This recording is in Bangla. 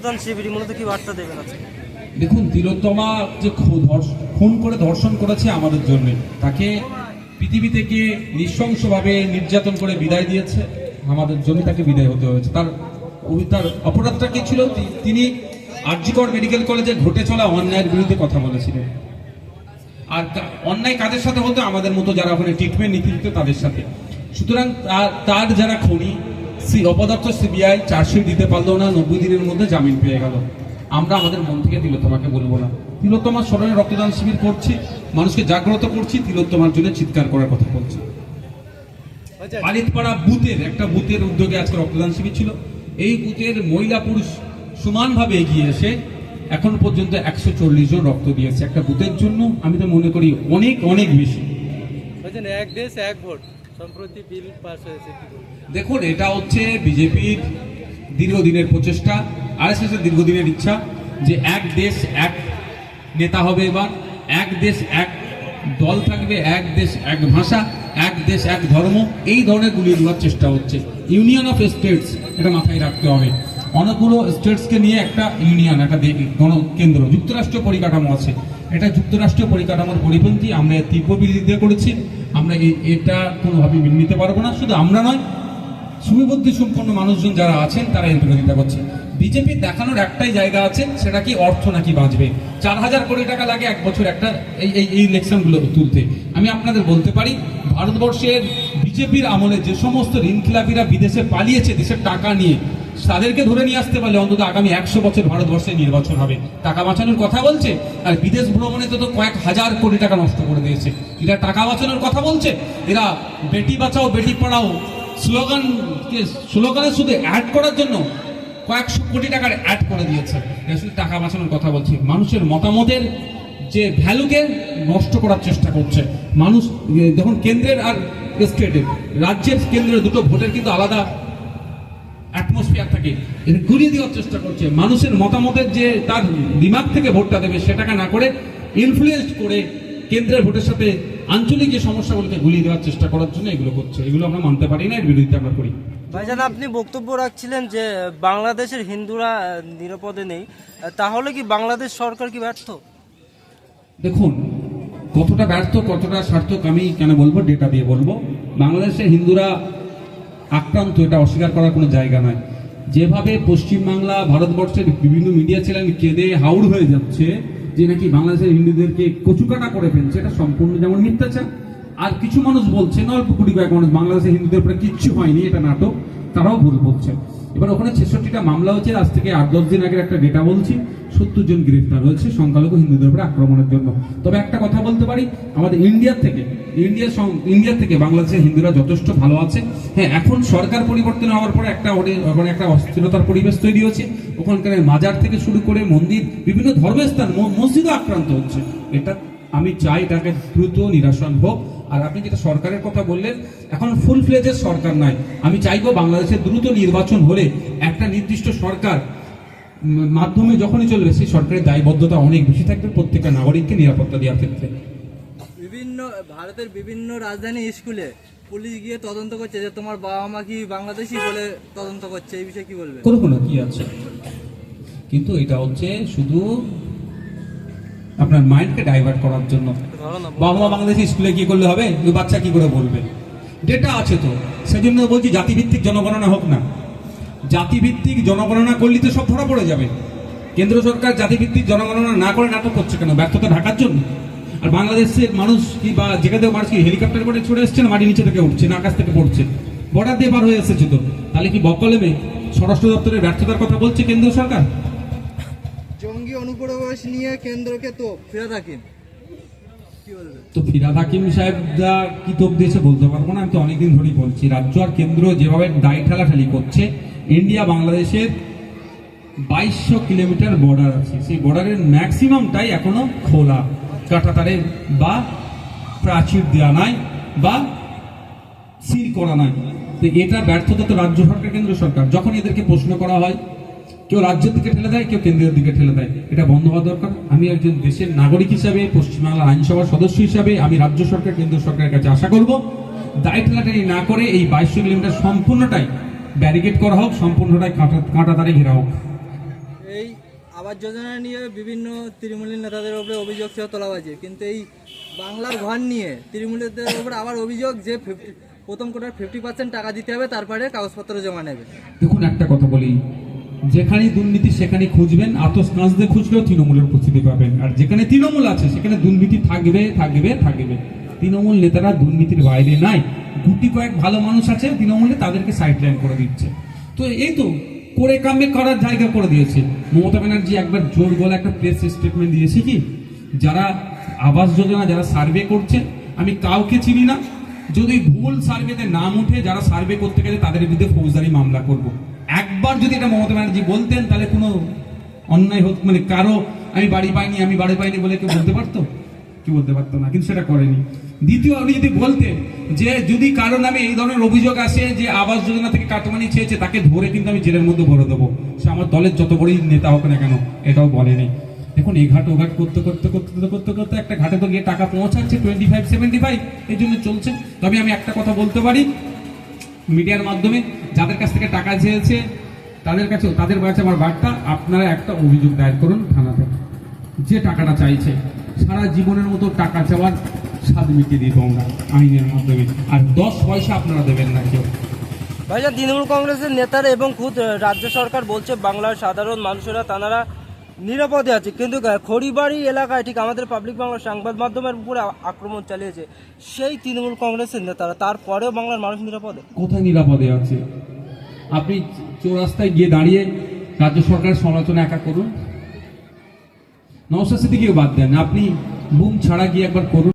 রক্তদান শিবির, মূলত কি বার্তা দেবেন দেখুন, তিলোত্তমা যে খুন করে ধর্ষণ করেছে আমাদের জন্য, তাকে পৃথিবী থেকে নৃশংসভাবে নির্যাতন করে বিদায় দিয়েছে, আমাদের জন্য তাকে বিদায় হতে হয়েছে। তার তার অপরাধটা কি ছিল? তিনি আরজিকর মেডিকেল কলেজে ঘটে চলা অন্যায়ের বিরুদ্ধে কথা বলেছিলেন। আর অন্যায় কাদের সাথে হতো? আমাদের মতো যারা ওখানে ট্রিটমেন্ট নীতি তাদের সাথে। সুতরাং তার- যারা খনি অপদার্থ সিবিআই চার্জশিট দিতে পারল না, নব্বই দিনের মধ্যে জামিন পেয়ে গেল। আমরা আমাদের মন থেকে তিলোত্তমাকে বলব না। তিলোত্তমার স্মরণে রক্তদান শিবির করছি, মানুষকে জাগ্রত করছি, তিলোত্তমার জন্য চিৎকার করার কথা বলছি। আলিতপাড়া বুথের, একটা বুথের উদ্যোগে আজকে রক্তদান শিবির ছিল। এই বুথের মহিলা পুরুষ সমানভাবে এগিয়ে এসে এখন পর্যন্ত একশো চল্লিশ জন রক্ত দিয়েছে। একটা বুথের জন্য আমি তো মনে করি অনেক অনেক বেশি। এক দেশ, এক ভোট। সম্প্রতি বিল দেখুন, এটা হচ্ছে বিজেপির দীর্ঘদিনের প্রচেষ্টা আর এস এসের দীর্ঘদিনের ইচ্ছা যে এক দেশ, এক নেতা হবে এবার, এক দেশ, এক দল থাকবে, এক দেশ, এক ভাষা, এক দেশ, এক ধর্ম, এই ধরনের গুলিয়ে দেওয়ার চেষ্টা হচ্ছে। ইউনিয়ন অফ স্টেটস এটা মাথায় রাখতে হবে। অনেকগুলো স্টেটসকে নিয়ে একটা ইউনিয়ন, একটা গণকেন্দ্র যুক্তরাষ্ট্রীয় পরিকাঠামো আছে। এটা যুক্তরাষ্ট্রীয় পরিকাঠামোর পরিপন্থী, আমরা তীব্র বিরোধিতা করেছি। আমরা এটা কোনোভাবে মেনে নিতে পারব না। শুধু আমরা নয় সুবিবুদ্ধি সম্পন্ন মানুষজন যারা আছেন, তারা এর বিরোধিতা করছে। বিজেপি দেখানোর একটাই জায়গা আছে, সেটা কি অর্থ নাকি বাঁচবে? চার হাজার কোটি টাকা লাগে এক বছর একটা এই এই ইলেকশনগুলো তুলতে। আমি আপনাদের বলতে পারি, ভারতবর্ষের বিজেপির আমলে যে সমস্ত ঋণখিলাপিরা বিদেশে পালিয়েছে, দেশের টাকা নিয়ে, তাদেরকে ধরে নিয়ে আসতে পারলে অন্তত আগামী একশো বছর ভারতবর্ষে নির্বাচন হবে। টাকা বাঁচানোর কথা বলছে, আর বিদেশ ভ্রমণে তো কয়েক হাজার কোটি টাকা নষ্ট করে দিয়েছে। এরা টাকা বাঁচানোর কথা বলছে, এরা বেটি বাঁচাও, বেটি পড়াও স্লোগান স্লোগানে শুধু অ্যাড করার জন্য কয়েকশো কোটি টাকার অ্যাড করে দিয়েছে। এরা শুধু টাকা বাঁচানোর কথা বলছে। মানুষের মতামতের যে ভ্যালুকে নষ্ট করার চেষ্টা করছে। মানুষ যখন কেন্দ্রের আর স্টেটের। রাজ্যের কেন্দ্রের দুটো ভোটের কিন্তু আলাদা অ্যাটমসফিয়ার থাকে। এটা ঘুরিয়ে দেওয়ার চেষ্টা করছে। মানুষের মতামতের যে তার দিমাগ থেকে ভোটটা দেবে, সেটাকে না করে ইনফ্লুয়েন্স করে কেন্দ্রের ভোটের সাথে আঞ্চলিক যে সমস্যাগুলোকে গুলিয়ে দেওয়ার চেষ্টা করার জন্য এগুলো করছে। এগুলো আমরা মানতে পারি না, এর বিরোধিতা আমরা করি। ভাইজান, আপনি বক্তব্য রাখছিলেন যে বাংলাদেশের হিন্দুরা নিরাপদে নেই। তাহলে কি বাংলাদেশ সরকার কি ব্যর্থ? দেখুন, কতটা ব্যর্থ, কতটা সার্থক আমি কেন বলব? ডেটা দিয়ে বলব। বাংলাদেশের হিন্দুরা আক্রান্ত, এটা অস্বীকার করার কোনো জায়গা নয়। যেভাবে পশ্চিমবাংলা, ভারতবর্ষের বিভিন্ন মিডিয়া চ্যানেল কেঁদে হাউড় হয়ে যাচ্ছে, যে নাকি বাংলাদেশের হিন্দুদেরকে কচুকাটা করে ফেলছে, এটা সম্পূর্ণ যেমন মিথ্যাচার। আর কিছু মানুষ বলছেন, অল্প কুড়ি কয়েক মানুষ বাংলাদেশের হিন্দুদের উপরে কিচ্ছু হয়নি, এটা নাটক, তারাও ভুল বলছেন। এবার ওখানে ছেষট্টিটা মামলা হচ্ছে, আজ থেকে আট, দশ দিন আগের একটা ডেটা বলছি, সত্তর জন গ্রেফতার হয়েছে, সংখ্যালঘু হিন্দুদের উপরে আক্রমণের জন্য। তবে একটা কথা বলতে পারি, আমাদের ইন্ডিয়ার থেকে ইন্ডিয়ার সং- ইন্ডিয়ার থেকে বাংলাদেশের হিন্দুরা যথেষ্ট ভালো আছে। হ্যাঁ এখন সরকার পরিবর্তন হওয়ার পরে একটা ওখানে একটা অস্থিরতার পরিবেশ তৈরি হচ্ছে। ওখানকার মাজার থেকে শুরু করে মন্দির, বিভিন্ন ধর্মস্থান, ম- মসজিদও আক্রান্ত হচ্ছে। এটা আমি চাই এটাকে দ্রুত নিরাসন হোক। আর আপনি যেটা সরকারের কথা বললেন এখন ফুল ফ্লেজের সরকার নাই আমি চাইব বাংলাদেশে দ্রুত নির্বাচন হলে একটা নির্দিষ্ট সরকার মাধ্যমে যখনই চলবে সেই সরকারের দায়বদ্ধতা অনেক বেশি থাকবে প্রত্যেকটা নাগরিককে নিরাপত্তা দেওয়ার ক্ষেত্রে। বিভিন্ন ভারতের বিভিন্ন রাজধানী স্কুলে পুলিশ গিয়ে তদন্ত করছে যে তোমার বাবা মা কি বাংলাদেশি বলে তদন্ত করছে এই বিষয়ে কি বলবে? করব না কি আছে? কিন্তু এটা হচ্ছে শুধু আপনার মাইন্ডকে ডাইভার্ট করার জন্য। বাবা মা বাংলাদেশি স্কুলে কি করলে হবে? ওই বাচ্চা কি করে বলবে? ডেটা আছে তো। সেজন্য বলছি জাতিভিত্তিক জনগণনা হোক না। জাতিভিত্তিক জনগণনা করলে তো সব ধরা পড়ে যাবে। কেন্দ্র সরকার জাতিভিত্তিক জনগণনা না করে নাটক করছে কেন? ব্যর্থতা ঢাকার জন্য। আর বাংলাদেশের মানুষ কি বা যেখানে মানুষ কি হেলিকপ্টার করে ছুটে এসছে না মাটি নিচে থেকে উঠছে না আকাশ থেকে পড়ছে? বর্ডার দিয়ে পার হয়ে এসেছে তো। তাহলে কি বকলেমে স্বরাষ্ট্র দপ্তরের ব্যর্থতার কথা বলছে কেন্দ্র সরকার? অনুপ্রবেশ নিয়ে কেন্দ্রকে তো ফেরত হাকিম তো ফিরাদ হাকিম সাহেবরা কি তোপ দিয়েছে বলতে পারব না, আমি তো অনেকদিন ধরেই বলছি। রাজ্য আর কেন্দ্র যেভাবে দায় ঠেলাঠালি করছে, ইন্ডিয়া বাংলাদেশের বাইশশো কিলোমিটার বর্ডার আছে। সেই বর্ডারের ম্যাক্সিমামটাই এখনও খোলা। কাটাতারে বা প্রাচীর দেওয়া নাই বা সিল করা নাই। তো এটা ব্যর্থতা তো রাজ্য সরকার, কেন্দ্র সরকার। যখন এদেরকে প্রশ্ন করা হয় কেউ রাজ্যের দিকে ঠেলে দেয় কেউ কেন্দ্রের দিকে ঠেলে দেয়। এটা বন্ধ হওয়া দরকার। আমি একজন দেশের নাগরিক হিসাবে পশ্চিমবাংলার আইনসভার সদস্য হিসাবে আমি রাজ্য সরকার কেন্দ্র সরকারের কাছে আশা করব দায় ঠেলাটারি না করে এই বাইশশো কিলোমিটার সম্পূর্ণটাই ব্যারিকেড করা হোক সম্পূর্ণটাই কাঁটা কাঁটা তারে ঘেরা হোক। এই আবাস যোজনা নিয়ে বিভিন্ন তৃণমূলী নেতাদের উপরে অভিযোগ ছিল তোলাবাজি। কিন্তু এই বাংলার ঘর নিয়ে তৃণমূলীদের উপরে আবার অভিযোগ যে প্রথম কোটার ফিফটি পার্সেন্ট টাকা দিতে হবে তারপরে কাগজপত্র জমা নেবে। দেখুন একটা কথা বলি। যেখানেই দুর্নীতি সেখানে খুঁজবেন। আতস কাঁচতে খুঁজলেও তৃণমূলের উপস্থিতি পাবেন। আর যেখানে তৃণমূল আছে, সেখানে দুর্নীতি থাকবে থাকবে থাকবে। তৃণমূল নেতারা দুর্নীতির বাইরে নাই। গুটি কয়েক ভালো মানুষ আছে, তৃণমূলে তাদেরকে সাইডলাইন করে দিচ্ছে। তো এই তো, করে কামে করার জায়গা করে দিয়েছে। মমতা ব্যানার্জি একবার জোর গলা একটা প্রেস স্টেটমেন্ট দিয়েছে কি, যারা আবাস যোজনা, যারা সার্ভে করছে, আমি কাউকে চিনি না। যদি ভুল সার্ভেতে নাম উঠে যারা সার্ভে করতে গেলে তাদের বিরুদ্ধে ফৌজদারি মামলা করব। একবার যদি এটা মমতা ব্যানার্জি বলতেন, তাহলে কোনো অন্যায় হতো মানে কারও আমি বাড়ি পাইনি, আমি বাড়ি পাইনি বলে কেউ বলতে পারতো? কি বলতে পারতো না, কিন্তু সেটা করেনি। দ্বিতীয় আপনি যদি বলতেন যে যদি কারও নামে এই ধরনের অভিযোগ আসে যে আবাস যোজনা থেকে কাটমানি চেয়েছে, তাকে ধরে কিন্তু আমি জেলের মধ্যে ভরে দেবো। সে আমার দলের যত বড়ই নেতা হোক না কেন, এটাও বলেনি। দেখুন, এই ঘাট ও ঘাট করতে করতে করতে করতে করতে করতে একটা ঘাটে তো গিয়ে টাকা পৌঁছাচ্ছে টোয়েন্টি ফাইভ সেভেন্টি ফাইভ এই জন্য চলছে। তবে আমি একটা কথা বলতে পারি, মিডিয়ার মাধ্যমে যাদের কাছ থেকে টাকা চেয়েছে তাদের কাছে তাদের কাছে আমার বার্তা আপনারা একটা অভিযোগ দায়ের করুন থানাতে যে টাকাটা চাইছে সারা জীবনের মতো টাকা চাওয়ার স্বাদ মিটিয়ে দিব আমরা আইনের মাধ্যমে। আর দশ পয়সা আপনারা দেবেন না কেউ। ভাইজান তৃণমূল কংগ্রেসের নেতারা এবং খুদ রাজ্য সরকার বলছে বাংলার সাধারণ মানুষেরা তারা নিরাপদে আছে। কিন্তু খড়িবাড়ি এলাকায় ঠিক আমাদের পাবলিক বাংলা সংবাদ মাধ্যমের উপরে আক্রমণ চালিয়েছে সেই তৃণমূল কংগ্রেসের নেতারা। তারপরেও বাংলার মানুষ নিরাপদে? কোথায় নিরাপদে আছে? আপনি চৌরাস্তায় গিয়ে দাঁড়িয়ে রাজ্য সরকারের সমালোচনা একা করুন। নওশাদ সিদ্দিকিও বাদ দেন। আপনি বুম ছাড়া গিয়ে একবার করুন।